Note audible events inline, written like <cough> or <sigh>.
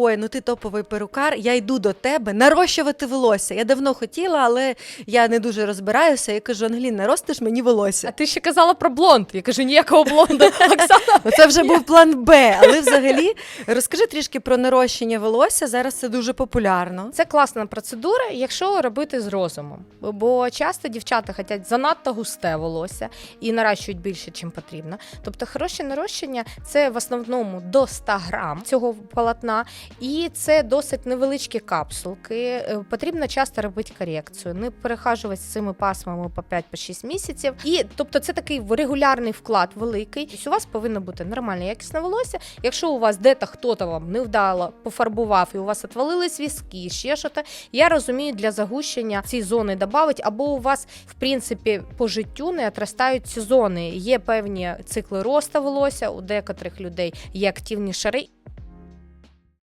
ой, ну ти топовий перукар, я йду до тебе нарощувати волосся. Я давно хотіла, але я не дуже розбираюся. Я кажу, Ангелін, наростиш мені волосся. А ти ще казала про блонд. Я кажу, ніякого блонду. <laughs> Оксана. Ну, Це вже був план Б. Але взагалі розкажи трішки про нарощення волосся. Зараз це дуже популярно. Це класна процедура, якщо робити з розумом. Бо часто дівчата хочуть занадто густе волосся і наращують більше, чим потрібно. Тобто, хороше нарощення це в основному до 100 грам цього полотна, і це досить невеличкі капсулки. Е, Потрібно часто робити корекцію, не перехажувати з цими пасмами по 5-6 місяців. І тобто, це такий регулярний вклад великий. У вас повинно бути нормальне якісне волосся. Якщо у вас де-то хто-то вам невдало пофарбував і у вас отвалились візки, ще що то я розумію, для загущення ці зони додавить, або у вас, в принципі, по життю не отростають ці зони. Є певні цикли росту волосся, у деяких людей є активні шари.